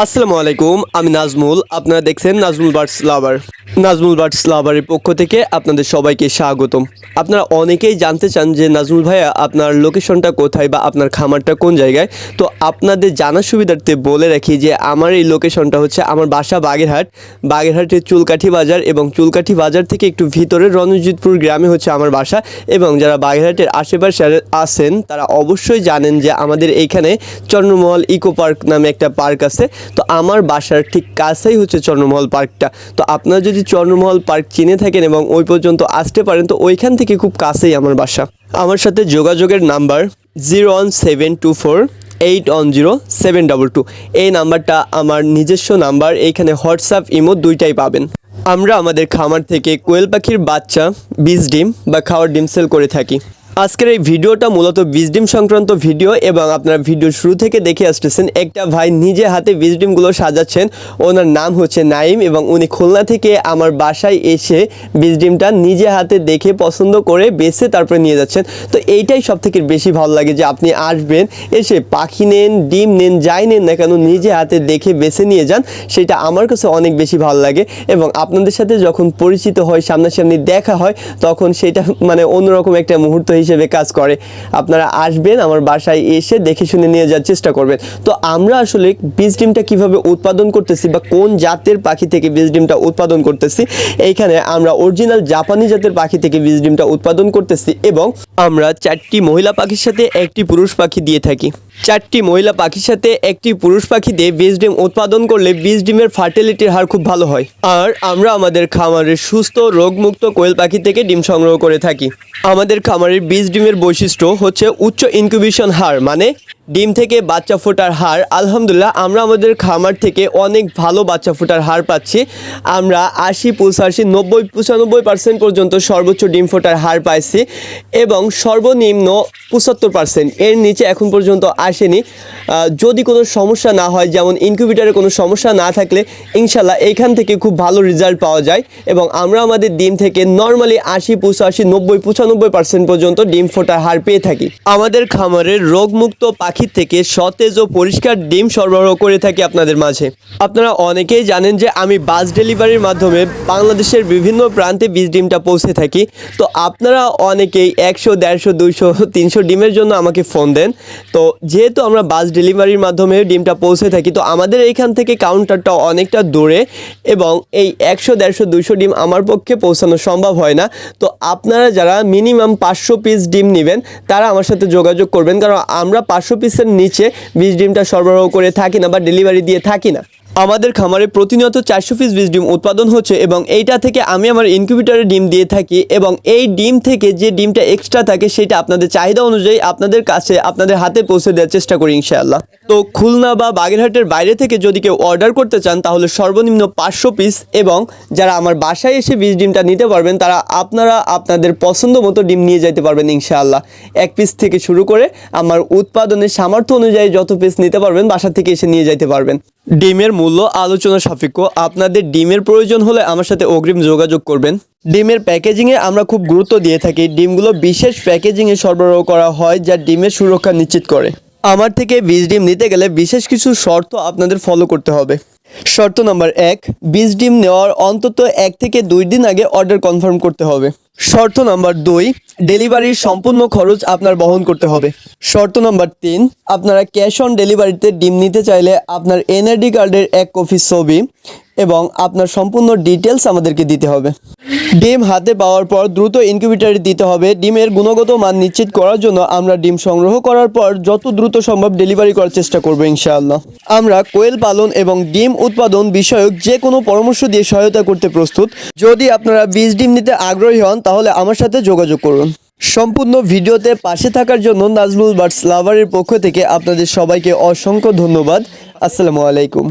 আসসালামু আলাইকুম, আমি নাজমুল। আপনারা দেখছেন Nazmul birds lover. Nazmul birds লাভারের পক্ষ থেকে আপনাদের সবাইকে স্বাগতম। আপনারা অনেকেই জানতে চান যে, নাজমুল ভাইয়া, আপনার লোকেশনটা কোথায় বা আপনার খামারটা কোন জায়গায়? তো আপনাদের জানার সুবিধার্থে বলে রাখি যে, আমার এই লোকেশনটা হচ্ছে আমার বাসা বাগেরহাট। বাগেরহাটের চুলকাঠি বাজার এবং চুলকাঠি বাজার থেকে একটু ভিতরে রণজিৎপুর গ্রামে হচ্ছে আমার বাসা এবং যারা বাগেরহাটের আশেপাশে আছেন, তারা অবশ্যই জানেন যে, আমাদের এইখানে চন্দ্রমহল ইকো পার্ক নামে একটা পার্ক আছে। তো আমার বাসার ঠিক কাছেই হচ্ছে চন্দ্রমহল পার্কটা। তো আপনারা যদি চন্দ্রমহল পার্ক চিনে থাকেন এবং ওই পর্যন্ত আসতে পারেন, তো ওইখান থেকে খুব কাছেই আমার বাসা। আমার সাথে যোগাযোগের number zero one seven two four eight one zero seven double two. এই নাম্বারটা আমার নিজস্ব নাম্বার, এইখানে হোয়াটসঅ্যাপ, ইমো দুইটাই পাবেন। আমরা আমাদের খামার থেকে কোয়েল পাখির বাচ্চা, বীজ ডিম বা খাওয়ার ডিম সেল করে থাকি। আজকের এই ভিডিওটা মূলত ডিম সংক্রান্ত ভিডিও এবং আপনারা ভিডিও শুরু থেকে দেখে আসতেছেন, একটা ভাই নিজে হাতে ডিমগুলো সাজাচ্ছেন। ওনার নাম হচ্ছে নাইম এবং উনি খুলনা থেকে আমার বাসায় এসে ডিমটা নিজে হাতে দেখে পছন্দ করে বেছে তারপরে নিয়ে যাচ্ছেন। তো এইটাই সব থেকে বেশি ভালো লাগে যে আপনি আসবেন, এসে পাখি নেন, ডিম নেন, যাই নেন না কেন নিজে হাতে দেখে বেছে নিয়ে যান, সেটা আমার কাছে অনেক বেশি ভালো লাগে এবং আপনাদের সাথে যখন পরিচিত হয়, সামনাসামনি দেখা হয়, তখন সেটা মানে অন্যরকম একটা মুহূর্ত হিসেবে কাজ করে। আপনারা আসবেন, আমার বাসায় এসে দেখে শুনে নিয়ে যাওয়ার চেষ্টা করবেন। তো আমরা আসলে বীজ ডিমটা কীভাবে উৎপাদন করতেছি বা কোন জাতের পাখি থেকে বীজ ডিমটা উৎপাদন করতেছি, এইখানে আমরা অরিজিনাল জাপানি জাতের পাখি থেকে বীজ ডিমটা উৎপাদন করতেছি এবং আমরা চারটি মহিলা পাখির সাথে একটি পুরুষ পাখি দিয়ে থাকি। চারটি মহিলা পাখির সাথে একটি পুরুষ পাখি দিয়ে বীজ ডিম উৎপাদন করলে বীজ ডিমের ফার্টিলিটির হার খুব ভালো হয়। আর আমরা আমাদের খামারের সুস্থ, রোগমুক্ত কোয়েল পাখি থেকে ডিম সংগ্রহ করে থাকি। আমাদের খামারের বীজ ডিমের বৈশিষ্ট্য হচ্ছে উচ্চ ইনকিউবেশন হার মানে ডিম থেকে বাচ্চা ফোটার হার, আলহামদুলিল্লাহ, আমরা আমাদের খামার থেকে অনেক ভালো বাচ্চা ফোটার হার পাচ্ছি। আমরা আশি পঁচাশি, নব্বই, পঁচানব্বই পার্সেন্ট পর্যন্ত সর্বোচ্চ ডিম ফোটার হার পাইছি এবং সর্বনিম্ন পঁচাত্তর পার্সেন্ট এর নিচে এখন পর্যন্ত আসেনি। যদি কোনো সমস্যা না হয়, যেমন ইনকিউবেটারে কোনো সমস্যা না থাকলে, ইনশাল্লাহ এইখান থেকে খুব ভালো রেজাল্ট পাওয়া যায় এবং আমরা আমাদের ডিম থেকে নর্মালি আশি পঁচাশি, নব্বই, পঁচানব্বই পার্সেন্ট পর্যন্ত ডিম ফোটার হার পেয়ে থাকি। আমাদের খামারের রোগমুক্ত পাখি থেকে সতেজ ও পরিষ্কার ডিম সরবরাহ করে থাকি আপনাদের মাঝে। আপনারা অনেকেই জানেন যে আমি বাস ডেলিভারির মাধ্যমে বাংলাদেশের বিভিন্ন প্রান্তে বীজ ডিমটা পৌঁছে থাকি। তো আপনারা অনেকেই একশো, দেড়শো, দুইশো, তিনশো ডিমের জন্য আমাকে ফোন দেন। তো যেহেতু আমরা বাস ডেলিভারির মাধ্যমে ডিমটা পৌঁছে থাকি, তো আমাদের এইখান থেকে কাউন্টারটা অনেকটা দূরে এবং এই একশো, দেড়শো, দুইশো ডিম আমার পক্ষে পৌঁছানো সম্ভব হয় না। তো আপনারা যারা মিনিমাম পাঁচশো পিস ডিম নেবেন, তারা আমার সাথে যোগাযোগ করবেন। কারণ আমরা পাঁচশো পিসের নিচে বীজ ডিমটা সরবরাহ করে থাকি না বা ডেলিভারি দিয়ে থাকি না। আমাদের খামারে প্রতিনিয়ত চারশো পিস বীজ ডিম উৎপাদন হচ্ছে এবং এইটা থেকে আমি আমার ইনকিউবেটরে ডিম দিয়ে থাকি এবং এই ডিম থেকে যে ডিমটা এক্সট্রা থাকে সেটা আপনাদের চাহিদা অনুযায়ী আপনাদের কাছে, আপনাদের হাতে পৌঁছে দেওয়ার চেষ্টা করি ইনশাআল্লাহ। তো খুলনা বা বাগেরহাটের বাইরে থেকে যদি কেউ অর্ডার করতে চান, তাহলে সর্বনিম্ন পাঁচশো পিস এবং যারা আমার বাসায় এসে বীজ ডিমটা নিতে পারবেন, তারা আপনারা আপনাদের পছন্দ মতো ডিম নিয়ে যেতে পারবেন ইনশাআল্লাহ। এক পিস থেকে শুরু করে আমার উৎপাদনের সামর্থ্য অনুযায়ী যত পিস নিতে পারবেন, বাসা থেকে এসে নিয়ে যেতে পারবেন। ডিমের মূল্য আলোচনা সাপেক্ষ। আপনাদের ডিমের প্রয়োজন হলে আমার সাথে অগ্রিম যোগাযোগ করবেন। ডিমের প্যাকেজিংয়ে আমরা খুব গুরুত্ব দিয়ে থাকি। ডিমগুলো বিশেষ প্যাকেজিংয়ে সরবরাহ করা হয় যা ডিমের সুরক্ষা নিশ্চিত করে। আমার থেকে বীজ ডিম নিতে গেলে বিশেষ কিছু শর্ত আপনাদের ফলো করতে হবে। শর্ত নম্বর এক, বীজ ডিম নেওয়ার অন্তত এক থেকে দুই দিন আগে অর্ডার কনফার্ম করতে হবে। শর্ত নম্বর দুই ডেলিভারির সম্পূর্ণ খরচ আপনার বহন করতে হবে। শর্ত নম্বর তিন, আপনারা ক্যাশ অন ডেলিভারিতে ডিম নিতে চাইলে আপনার এনআরডি কার্ডের এক কপি ছবি এবং আপনার সম্পূর্ণ ডিটেলস আমাদেরকে দিতে হবে। ডিম হাতে পাওয়ার পর দ্রুত ইনকিউবেটারে দিতে হবে। ডিমের গুণগত মান নিশ্চিত করার জন্য আমরা ডিম সংগ্রহ করার পর যত দ্রুত সম্ভব ডেলিভারি করার চেষ্টা করব ইনশাআল্লাহ। আমরা কোয়েল পালন এবং ডিম উৎপাদন বিষয়ক যে কোনো পরামর্শ দিয়ে সহায়তা করতে প্রস্তুত। যদি আপনারা বীজ ডিম নিতে আগ্রহী হন, তাহলে আমার সাথে যোগাযোগ করুন। সম্পূর্ণ ভিডিওতে পাশে থাকার জন্য নাজমুল বার্ডস লাভারের পক্ষ থেকে আপনাদের সবাইকে অসংখ্য ধন্যবাদ। আসসালামু আলাইকুম।